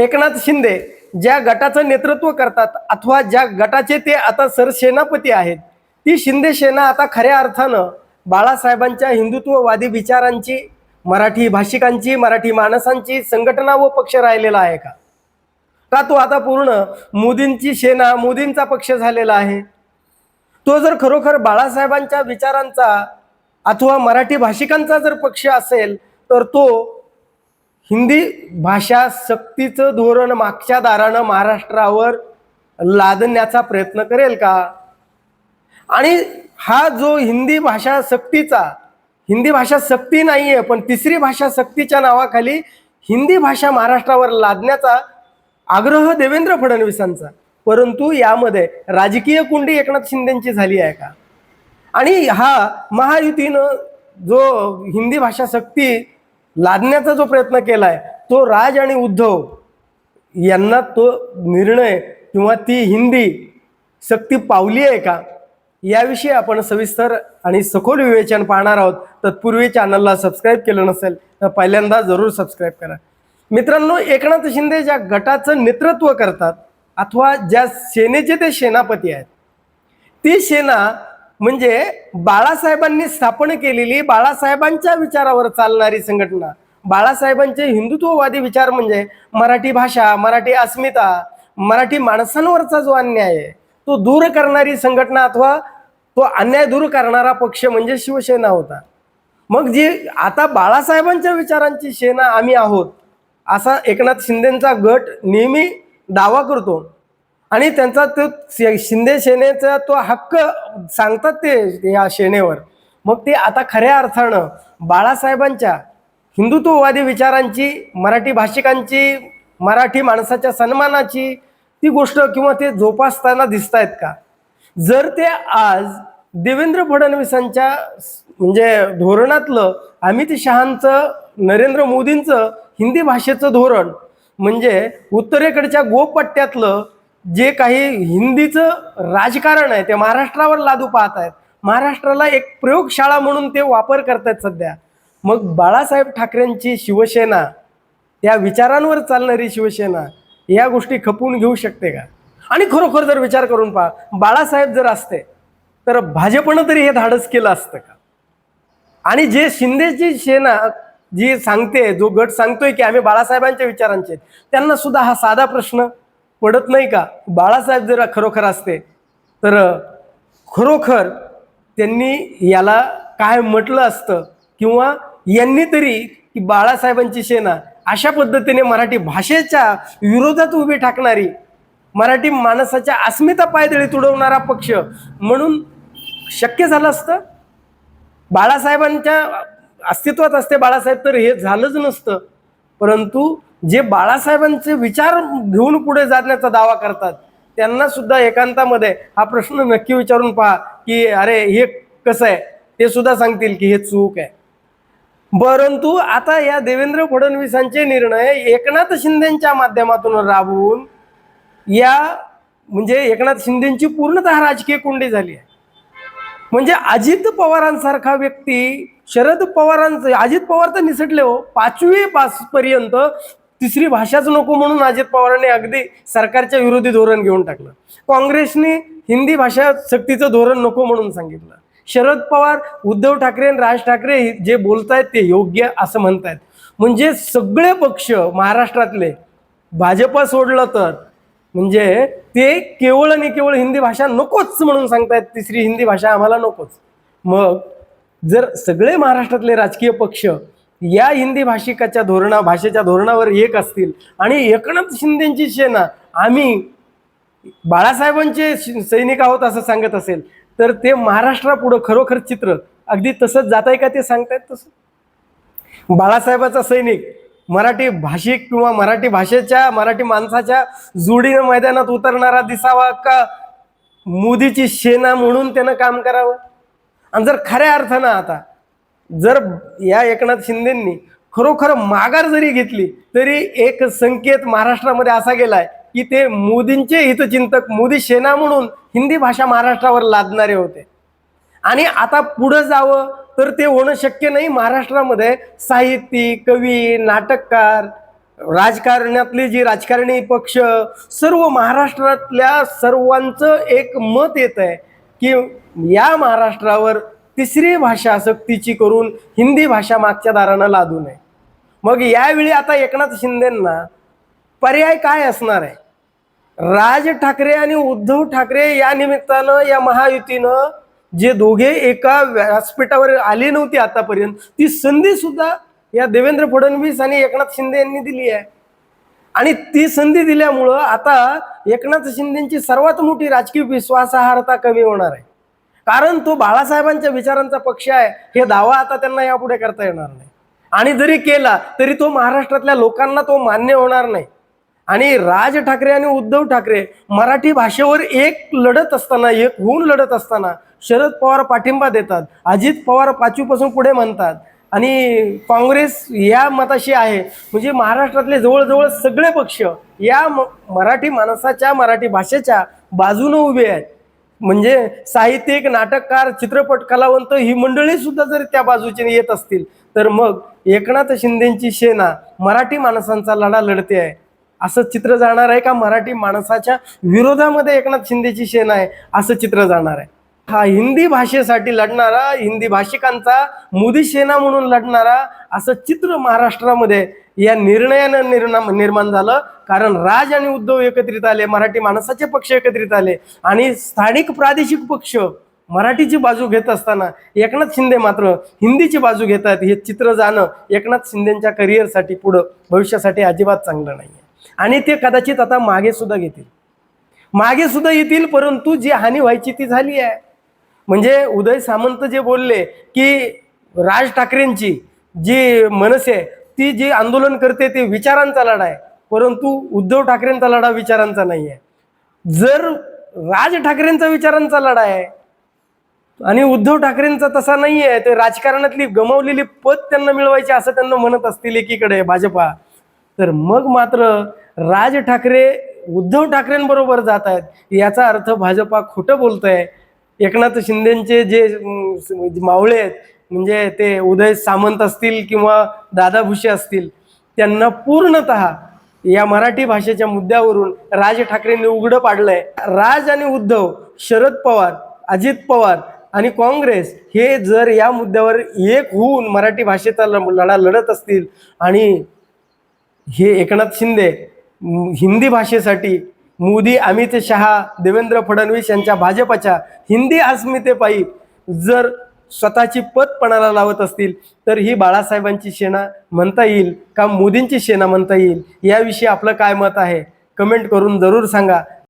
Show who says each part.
Speaker 1: एकनाथ शिंदे ज्या गटाचं नेतृत्व करतात अथवा ज्या गटाचे ते आता सरसेनापती आहेत ती शिंदे सेना आता खऱ्या अर्थानं बाळासाहेबांच्या हिंदुत्ववादी विचारांची मराठी भाषिकांची मराठी माणसांची संघटना व पक्ष राहिलेला आहे का? का तो आता पूर्ण मोदींची सेना मोदींचा पक्ष झालेला आहे? तो जर खरोखर बाळासाहेबांच्या विचारांचा अथवा मराठी भाषिकांचा जर पक्ष असेल तर तो हिंदी भाषा सक्तीचं धोरण मागच्या दारानं महाराष्ट्रावर लादण्याचा प्रयत्न करेल का? आणि हा जो हिंदी भाषा सक्तीचा हिंदी भाषा सक्ती नाही आहे पण तिसरी भाषा सक्तीच्या नावाखाली हिंदी भाषा महाराष्ट्रावर लादण्याचा आग्रह देवेंद्र फडणवीसांचा. परंतु यामध्ये राजकीय कुंडी एकनाथ शिंदेची झाली आहे का? आणि हा महायुतीनं जो हिंदी भाषा सक्ती लादण्याचा जो प्रयत्न केलाय तो राज आणि उद्धव यांना तो निर्णय किंवा ती हिंदी सक्ती पावली आहे का? याविषयी आपण सविस्तर आणि सखोल विवेचन पाहणार आहोत. तत्पूर्वी चॅनलला सबस्क्राईब केलं नसेल तर पहिल्यांदा जरूर सबस्क्राईब करा. मित्रांनो एकनाथ शिंदे ज्या गटाचं नेतृत्व करतात अथवा ज्या सेनेचे ते सेनापती आहेत ती सेना म्हणजे बाळासाहेबांनी स्थापन केलेली बाळासाहेबांच्या विचारावर चालणारी संघटना. बाळासाहेबांचे हिंदुत्ववादी विचार म्हणजे मराठी भाषा मराठी अस्मिता मराठी माणसांवरचा जो अन्याय आहे तो दूर करणारी संघटना अथवा तो अन्याय दूर करणारा पक्ष म्हणजे शिवसेना होता. मग जी आता बाळासाहेबांच्या विचारांची सेना आम्ही आहोत असा एकनाथ शिंदेचा गट नेहमी दावा करतो. आणि त्यांचा तो शिंदे सेनेचा तो हक्क सांगतात ते या सेनेवर. मग ते आता खऱ्या अर्थानं बाळासाहेबांच्या हिंदुत्ववादी विचारांची मराठी भाषिकांची मराठी माणसाच्या सन्मानाची ती गोष्ट किंवा ते जोपासताना दिसत आहेत का? जर ते आज देवेंद्र फडणवीसांच्या म्हणजे धोरणातलं अमित शहांचं नरेंद्र मोदींचं हिंदी भाषेचं धोरण म्हणजे उत्तरेकडच्या गोपट्ट्यातलं जे काही हिंदीचं राजकारण आहे ते महाराष्ट्रावर लादू पाहत आहेत. महाराष्ट्राला एक प्रयोगशाळा म्हणून ते वापर करतायत सध्या. मग बाळासाहेब ठाकरेंची शिवसेना या विचारांवर चालणारी शिवसेना या गोष्टी खपवून घेऊ शकते का? आणि खरोखर जर विचार करून पहा बाळासाहेब जर असते तर भाजपनं तरी हे धाडस केलं असतं का? आणि जे शिंदेची सेना जी सांगते जो गट सांगतोय की आम्ही बाळासाहेबांच्या विचारांचे आहेत, त्यांना सुद्धा हा साधा प्रश्न पडत नाही का? बाळासाहेब जर खरोखर असते तर खरोखर त्यांनी याला काय म्हटलं असतं? किंवा यांनी तरी की बाळासाहेबांची सेना अशा पद्धतीने मराठी भाषेच्या विरोधात उभी ठाकणारी मराठी माणसाच्या अस्मिता पायदळी तुडवणारा पक्ष म्हणून शक्य झालं असतं? बाळासाहेबांच्या अस्तित्वात असते बाळासाहेब तर हे झालंच नसतं. परंतु जे बाळासाहेबांचे विचार घेऊन पुढे जाण्याचा दावा करतात त्यांना सुद्धा एकांतामध्ये हा प्रश्न नक्की विचारून पहा की अरे हे कसं आहे? ते सुद्धा सांगतील की हे चूक आहे. परंतु आता या देवेंद्र फडणवीसांचे निर्णय एकनाथ शिंदेच्या माध्यमातून राबवून या म्हणजे एकनाथ शिंदेची पूर्णतः राजकीय कोंडी झाली आहे. म्हणजे अजित पवारांसारखा व्यक्ती शरद पवारांचं अजित पवार तर निसटले हो पाचवी पास पर्यंत तिसरी भाषाच नको म्हणून अजित पवारांनी अगदी सरकारच्या विरोधी धोरण घेऊन टाकलं. काँग्रेसने हिंदी भाषा सक्तीचं धोरण नको म्हणून सांगितलं. शरद पवार उद्धव ठाकरे आणि राज ठाकरे जे बोलतायत ते योग्य असं म्हणतायत. म्हणजे सगळे पक्ष महाराष्ट्रातले भाजपा सोडलं तर म्हणजे ते केवळ आणि केवळ हिंदी भाषा नकोच म्हणून सांगतायत तिसरी हिंदी भाषा आम्हाला नकोच. मग जर सगळे महाराष्ट्रातले राजकीय पक्ष या हिंदी भाषिकाच्या धोरणा भाषेच्या धोरणावर एक असतील. आणि एकनाथ शिंदेची सेना आम्ही बाळासाहेबांचे सैनिक आहोत असं सांगत असेल तर ते महाराष्ट्रापुढं खरोखर चित्र. अगदी तसंच जात आहे का ते सांगतायत तसं? बाळासाहेबाचा सैनिक मराठी भाषिक किंवा मराठी भाषेच्या मराठी माणसाच्या जोडीनं मैदानात उतरणारा दिसावा का? मोदीची सेना म्हणून त्यानं काम करावं? आणि जर खऱ्या अर्थानं आता जर या एकनाथ शिंदेंनी खरोखर माघार जरी घेतली तरी एक संकेत महाराष्ट्रामध्ये असा गेलाय की ते मोदींचे हितचिंतक मोदी सेना म्हणून हिंदी भाषा महाराष्ट्रावर लादणारे होते. आणि आता पुढं जावं तर ते होणं शक्य नाही. महाराष्ट्रामध्ये साहित्यिक कवी नाटककार राजकारणातले जी राजकारणी पक्ष सर्व महाराष्ट्रातल्या सर्वांचं एक मत येत आहे की या महाराष्ट्रावर तिसरी भाषा सक्तीची करून हिंदी भाषा मागच्या दारानं लादू नये. मग यावेळी आता एकनाथ शिंदेंना पर्याय काय असणार आहे? राज ठाकरे आणि उद्धव ठाकरे या निमित्तानं या महायुतीनं जे दोघे एका व्यासपीठावर आले नव्हते आतापर्यंत ती संधी सुद्धा या देवेंद्र फडणवीस आणि एकनाथ शिंदे यांनी दिली आहे. आणि ती संधी दिल्यामुळं आता एकनाथ शिंदेची सर्वात मोठी राजकीय विश्वासार्हता कमी होणार आहे. कारण तो बाळासाहेबांच्या विचारांचा पक्ष आहे हे दावा आता त्यांना यापुढे करता येणार नाही. आणि जरी केला तरी तो महाराष्ट्रातल्या लोकांना तो मान्य होणार नाही. आणि राज ठाकरे आणि उद्धव ठाकरे मराठी भाषेवर एक लढत असताना एक होऊन लढत असताना शरद पवार पाठिंबा देतात अजित पवार पाचवीपासून पुढे म्हणतात. आणि काँग्रेस या मताशी आहे. म्हणजे महाराष्ट्रातले जवळजवळ सगळे पक्ष या म- मराठी माणसाच्या मराठी भाषेच्या बाजूनं उभे आहेत. म्हणजे साहित्यिक नाटककार चित्रपट कलावंत ही मंडळी सुद्धा जर त्या बाजूचे येत असतील तर मग एकनाथ शिंदेची सेना मराठी माणसांचा लढा लढते आहे. असं चित्र जाणार आहे का? मराठी माणसाच्या विरोधामध्ये एकनाथ शिंदेची सेना आहे असं चित्र जाणार आहे. हा हिंदी भाषेसाठी लढणारा हिंदी भाषिकांचा मोदी सेना म्हणून लढणारा असं चित्र महाराष्ट्रामध्ये या निर्णयानं निर्णा निर्माण झालं. कारण राज आणि उद्धव एकत्रित आले मराठी माणसाचे पक्ष एकत्रित आले. आणि स्थानिक प्रादेशिक पक्ष मराठीची बाजू घेत असताना एकनाथ शिंदे मात्र हिंदीची बाजू घेत आहेत हे चित्र जाणं एकनाथ शिंदेच्या करिअरसाठी पुढं भविष्यासाठी अजिबात चांगलं नाही आहे आणि ते कदाचित आता मागे सुद्धा घेतील. मागे सुद्धा येतील परंतु जी हानी व्हायची ती झाली आहे. म्हणजे उदय सामंत जे बोलले की राज ठाकरेंची जी मनसे ती जी आंदोलन करते ते विचारांचा लढा आहे. परंतु उद्धव ठाकरेंचा लढा विचारांचा नाही आहे. जर राज ठाकरेंचा विचारांचा लढा आहे आणि उद्धव ठाकरेंचा तसा नाही आहे ते राजकारणातली गमावलेली पद त्यांना मिळवायची असं त्यांना म्हणत असतील एकीकडे भाजपा तर मग मात्र राज ठाकरे उद्धव ठाकरेंबरोबर जात आहेत. याचा अर्थ भाजपा खोटं बोलत आहे एकनाथ शिंदेचे जे मावळे आहेत म्हणजे ते उदय सामंत असतील किंवा दादा भुसे असतील त्यांना पूर्णत या मराठी भाषेच्या मुद्द्यावरून राज ठाकरेंनी उघडं पाडलंय. राज आणि उद्धव शरद पवार अजित पवार आणि काँग्रेस हे जर या मुद्द्यावर एक होऊन मराठी भाषेचा ल- लढा लढत असतील आणि हे एकनाथ शिंदे हिंदी भाषेसाठी मोदी अमित शहा देवेंद्र फडणवीस यांच्या भाजपच्या हिंदी अस्मितेपायी जर स्वतःची पत पणाला लावत असतील तर ही बाळासाहेबांची सेना म्हणता येईल का मोदींची सेना म्हणता येईल? याविषयी आपलं काय मत आहे? कमेंट करून जरूर सांगा.